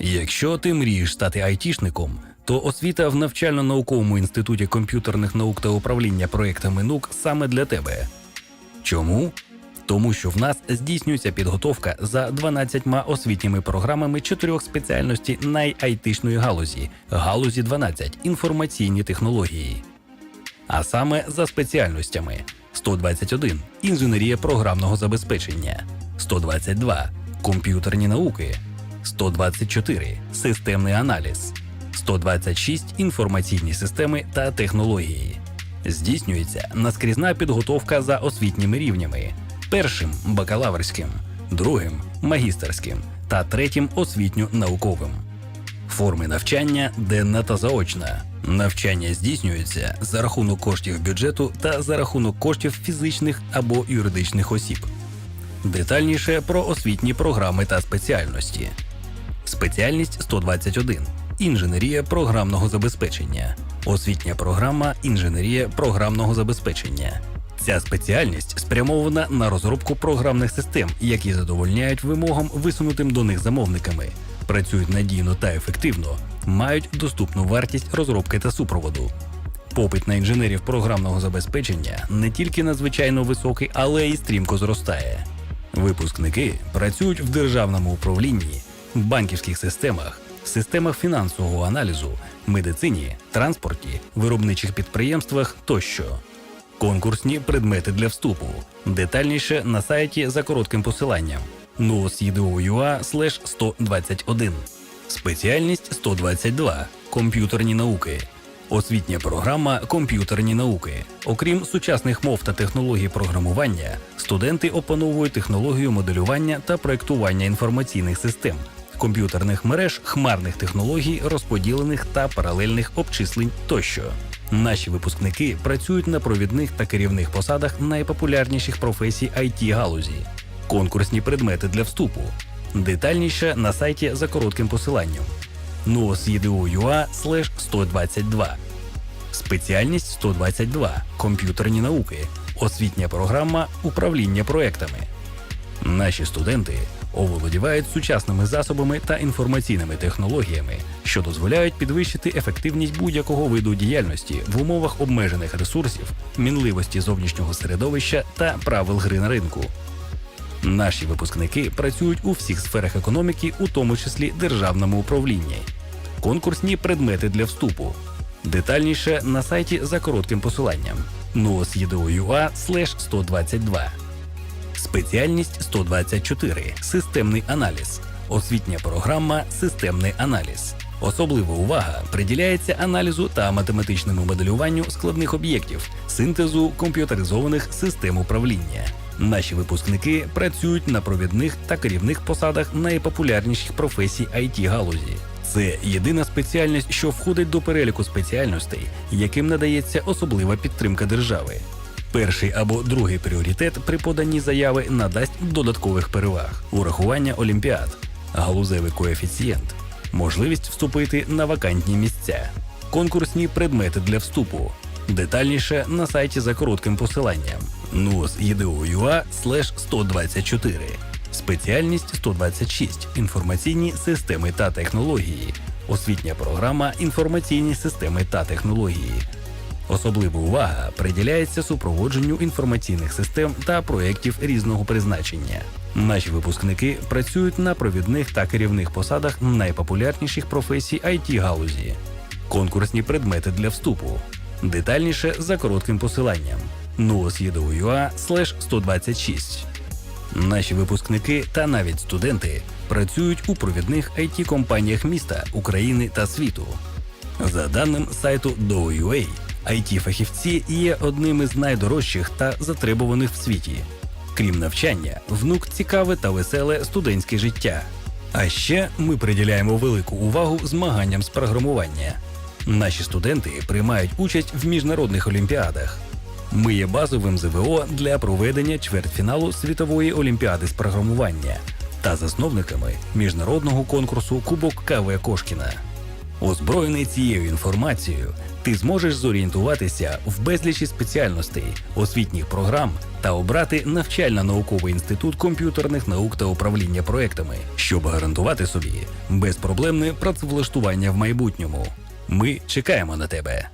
Якщо ти мрієш стати айтішником, то освіта в навчально-науковому інституті комп'ютерних наук та управління проектами НУК саме для тебе. Чому? Тому що в нас здійснюється підготовка за 12 освітніми програмами чотирьох спеціальностей найайтишної галузі галузі 12 інформаційні технології. А саме за спеціальностями 121 інженерія програмного забезпечення, 122 комп'ютерні науки, 124 системний аналіз, 126 інформаційні системи та технології. Здійснюється наскрізна підготовка за освітніми рівнями: першим бакалаврським, другим магістерським та третім освітньо-науковим. Форми навчання денна та заочна. Навчання здійснюється за рахунок коштів бюджету та за рахунок коштів фізичних або юридичних осіб. Детальніше про освітні програми та спеціальності. Спеціальність 121. Інженерія програмного забезпечення. Освітня програма Інженерія програмного забезпечення. Ця спеціальність спрямована на розробку програмних систем, які задовольняють вимогам, висунутим до них замовниками, працюють надійно та ефективно, мають доступну вартість розробки та супроводу. Попит на інженерів програмного забезпечення не тільки надзвичайно високий, але й стрімко зростає. Випускники працюють в державному управлінні, в банківських системах, системах фінансового аналізу, медицині, транспорті, виробничих підприємствах тощо. Конкурсні предмети для вступу. Детальніше на сайті за коротким посиланням nuos.edu.ua 121. Спеціальність 122. Комп'ютерні науки. Освітня програма Комп'ютерні науки. Окрім сучасних мов та технологій програмування, студенти опановують технологію моделювання та проектування інформаційних систем, комп'ютерних мереж, хмарних технологій, розподілених та паралельних обчислень тощо. Наші випускники працюють на провідних та керівних посадах найпопулярніших професій it галузі. Конкурсні предмети для вступу. Детальніше на сайті за коротким посиланням nuos.edu.ua 122. Спеціальність 122. Комп'ютерні науки. Освітня програма управління проектами. Наші студенти оволодівають сучасними засобами та інформаційними технологіями, що дозволяють підвищити ефективність будь-якого виду діяльності в умовах обмежених ресурсів, мінливості зовнішнього середовища та правил гри на ринку. Наші випускники працюють у всіх сферах економіки, у тому числі державному управлінні. Конкурсні предмети для вступу. Детальніше на сайті за коротким посиланням nuos.edu.ua 122. Спеціальність 124. Системний аналіз. Освітня програма Системний аналіз. Особлива увага приділяється аналізу та математичному моделюванню складних об'єктів, синтезу комп'ютеризованих систем управління. Наші випускники працюють на провідних та керівних посадах найпопулярніших професій it галузі. Це єдина спеціальність, що входить до переліку спеціальностей, яким надається особлива підтримка держави. Перший або другий пріоритет при поданні заяви надасть додаткових переваг, урахування олімпіад, галузевий коефіцієнт, можливість вступити на вакантні місця, конкурсні предмети для вступу. Детальніше на сайті за коротким посиланням nuos.edu.ua 124. Спеціальність 126. Інформаційні системи та технології. Освітня програма Інформаційні системи та технології. Особлива увага приділяється супроводженню інформаційних систем та проєктів різного призначення. Наші випускники працюють на провідних та керівних посадах найпопулярніших професій it галузі. Конкурсні предмети для вступу. Детальніше за коротким посиланням nuos.edu.ua 126. Наші випускники та навіть студенти працюють у провідних it компаніях міста, України та світу. За даним сайту DOUA, it фахівці є одним із найдорожчих та затребуваних в світі. Крім навчання, внук цікаве та веселе студентське життя. А ще ми приділяємо велику увагу змаганням з програмування. Наші студенти приймають участь в міжнародних олімпіадах. Ми є базовим ЗВО для проведення чвертьфіналу світової олімпіади з програмування та засновниками міжнародного конкурсу Кубок КВ Кошкіна. Озброєний цією інформацією, ти зможеш зорієнтуватися в безлічі спеціальностей, освітніх програм та обрати навчально-науковий інститут комп'ютерних наук та управління проектами, щоб гарантувати собі безпроблемне працевлаштування в майбутньому. Ми чекаємо на тебе.